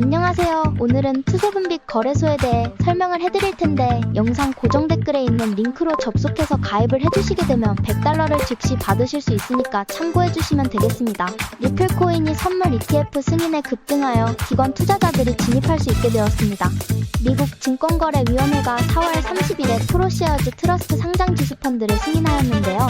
안녕하세요. 오늘은 투세분빛 거래소에 대해 설명을 해드릴 텐데 영상 고정 댓글에 있는 링크로 접속해서 가입을 해주시게 되면 100달러를 즉시 받으실 수 있으니까 참고해주시면 되겠습니다. 리플코인이 선물 ETF 승인에 급등하여 기관 투자자들이 진입할 수 있게 되었습니다. 미국 증권거래위원회가 4월 30일에 프로시어즈 트러스트 상장 지수 펀드를 승인하였는데요.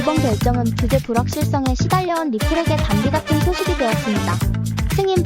이번 결정은 규제 불확실성에 시달려온 리플에게 단비 같은 소식이 되었습니다.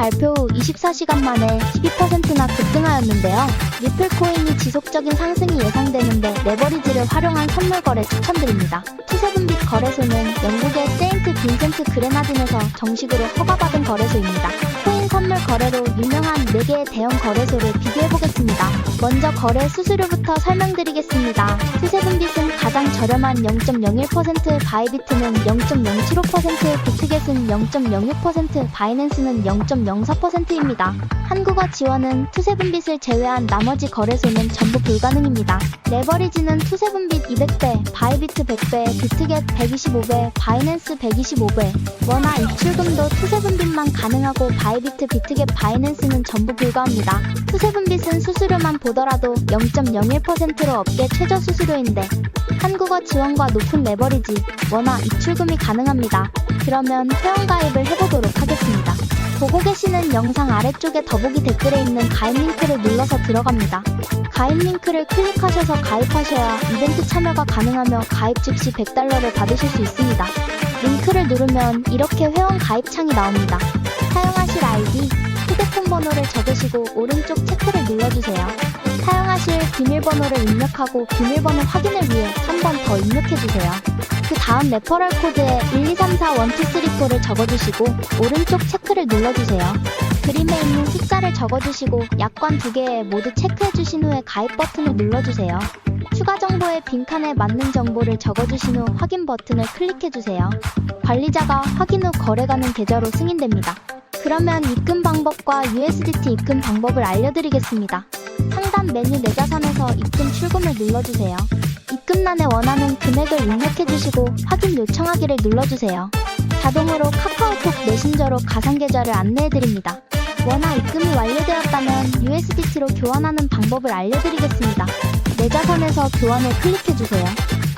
발표 후 24시간 만에 12%나 급등하였는데요. 리플 코인이 지속적인 상승이 예상되는데 레버리지를 활용한 선물 거래 추천드립니다. 투세분빛 거래소는 영국의 세인트 빈센트 그레나딘에서 정식으로 허가받은 거래소입니다. 선물 거래로 유명한 4개의 대형 거래소를 비교해보겠습니다. 먼저 거래 수수료부터 설명드리겠습니다. 투세분빛은 가장 저렴한 0.01%, 바이비트는 0.075%, 비트겟은 0.06%, 바이낸스는 0.04%입니다. 한국어 지원은 투세분빛을 제외한 나머지 거래소는 전부 불가능입니다. 레버리지는 투세분빛 200배, 바이비트 100배, 비트겟 125배, 바이낸스 125배, 원화 입출금도 투세분빛만 가능하고 바이비트, 비트겟, 바이낸스는 전부 불가합니다. 투세분빛은 수수료만 보더라도 0.01%로 업계 최저 수수료인데 한국어 지원과 높은 레버리지, 원화 입출금이 가능합니다. 그러면 회원가입을 해보도록 하겠습니다. 보고 계시는 영상 아래쪽에 더보기 댓글에 있는 가입 링크를 눌러서 들어갑니다. 가입 링크를 클릭하셔서 가입하셔야 이벤트 참여가 가능하며 가입 즉시 100달러를 받으실 수 있습니다. 링크를 누르면 이렇게 회원 가입 창이 나옵니다. 사용하실 아이디, 휴대폰 번호를 적으시고 오른쪽 체크를 눌러주세요. 사용하실 비밀번호를 입력하고 비밀번호 확인을 위해 한 번 더 입력해주세요. 그 다음 레퍼럴 코드에 123412344를 적어주시고 오른쪽 체크를 눌러주세요. 그림에 있는 숫자를 적어주시고 약관 두 개에 모두 체크해주신 후에 가입 버튼을 눌러주세요. 추가 정보의 빈칸에 맞는 정보를 적어주신 후 확인 버튼을 클릭해주세요. 관리자가 확인 후 거래 가능 계좌로 승인됩니다. 그러면 입금 방법과 USDT 입금 방법을 알려드리겠습니다. 상단 메뉴 내 자산에서 입금 출금을 눌러주세요. 입금란에 원하는 금액을 입력해주시고 확인 요청하기를 눌러주세요. 자동으로 카카오톡 메신저로 가상계좌를 안내해드립니다. 원화 입금이 완료되었다면 USDT로 교환하는 방법을 알려드리겠습니다. 내 자산에서 교환을 클릭해주세요.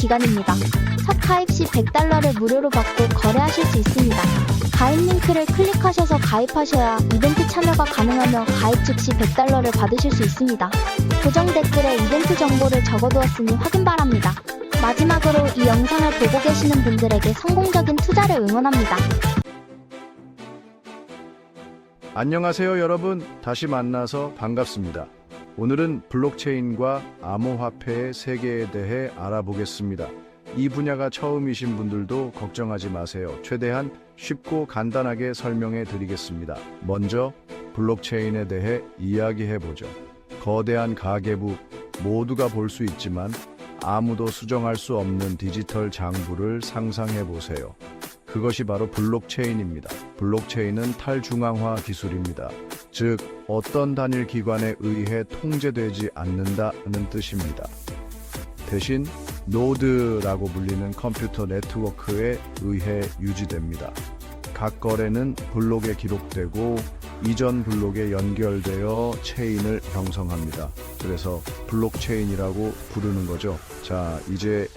기간입니다. 첫 가입 시 100달러를 무료로 받고 거래하실 수 있습니다. 가입 링크를 클릭하셔서 가입하셔야 이벤트 참여가 가능하며 가입 즉시 100달러를 받으실 수 있습니다. 고정 댓글에 이벤트 정보를 적어두었으니 확인 바랍니다. 마지막으로 이 영상을 보고 계시는 분들에게 성공적인 투자를 응원합니다. 안녕하세요 여러분 다시 만나서 반갑습니다. 오늘은 블록체인과 암호화폐의 세계에 대해 알아보겠습니다. 이 분야가 처음이신 분들도 걱정하지 마세요. 최대한 쉽고 간단하게 설명해 드리겠습니다. 먼저 블록체인에 대해 이야기해 보죠. 거대한 가계부 모두가 볼 수 있지만 아무도 수정할 수 없는 디지털 장부를 상상해 보세요. 그것이 바로 블록체인입니다. 블록체인은 탈중앙화 기술입니다. 즉, 어떤 단일 기관에 의해 통제되지 않는다는 뜻입니다. 대신 노드라고 불리는 컴퓨터 네트워크에 의해 유지됩니다. 각 거래는 블록에 기록되고 이전 블록에 연결되어 체인을 형성합니다. 그래서 블록체인이라고 부르는 거죠. 자, 이제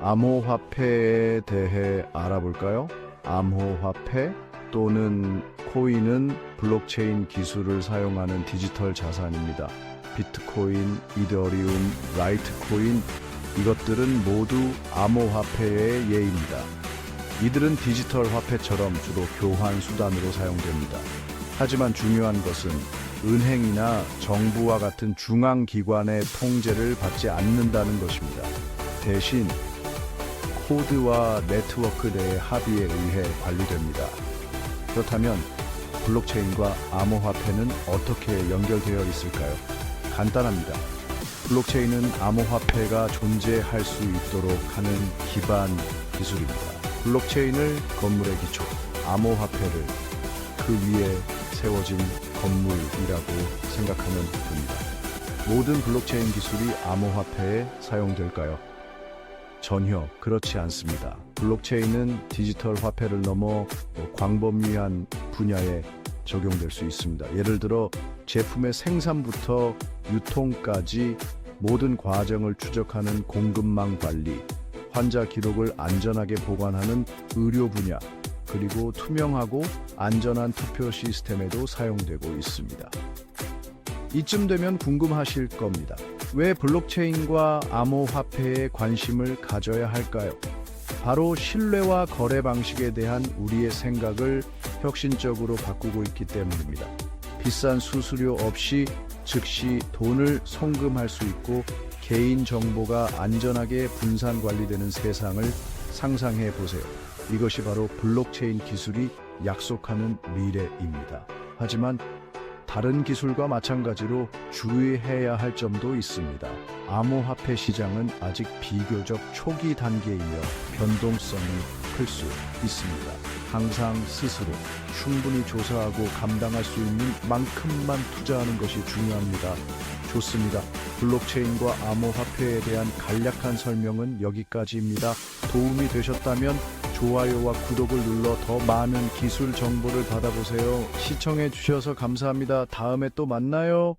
암호화폐에 대해 알아볼까요? 암호화폐 또는 코인은 블록체인 기술을 사용하는 디지털 자산입니다. 비트코인, 이더리움, 라이트코인 이것들은 모두 암호화폐의 예입니다. 이들은 디지털 화폐처럼 주로 교환 수단으로 사용됩니다. 하지만 중요한 것은 은행이나 정부와 같은 중앙기관의 통제를 받지 않는다는 것입니다. 대신 코드와 네트워크 내의 합의에 의해 관리됩니다. 그렇다면 블록체인과 암호화폐는 어떻게 연결되어 있을까요? 간단합니다. 블록체인은 암호화폐가 존재할 수 있도록 하는 기반 기술입니다. 블록체인을 건물의 기초, 암호화폐를 그 위에 세워진 건물이라고 생각하면 됩니다. 모든 블록체인 기술이 암호화폐에 사용될까요? 전혀 그렇지 않습니다. 블록체인은 디지털 화폐를 넘어 광범위한 분야에 적용될 수 있습니다. 예를 들어 제품의 생산부터 유통까지 모든 과정을 추적하는 공급망 관리, 환자 기록을 안전하게 보관하는 의료 분야, 그리고 투명하고 안전한 투표 시스템에도 사용되고 있습니다. 이쯤 되면 궁금하실 겁니다. 왜 블록체인과 암호화폐에 관심을 가져야 할까요? 바로 신뢰와 거래 방식에 대한 우리의 생각을 혁신적으로 바꾸고 있기 때문입니다. 비싼 수수료 없이 즉시 돈을 송금할 수 있고 개인 정보가 안전하게 분산 관리되는 세상을 상상해 보세요. 이것이 바로 블록체인 기술이 약속하는 미래입니다. 하지만 다른 기술과 마찬가지로 주의해야 할 점도 있습니다. 암호화폐 시장은 아직 비교적 초기 단계이며 변동성이 클 수 있습니다. 항상 스스로 충분히 조사하고 감당할 수 있는 만큼만 투자하는 것이 중요합니다. 좋습니다. 블록체인과 암호화폐에 대한 간략한 설명은 여기까지입니다. 도움이 되셨다면 좋아요와 구독을 눌러 더 많은 기술 정보를 받아보세요. 시청해 주셔서 감사합니다. 다음에 또 만나요.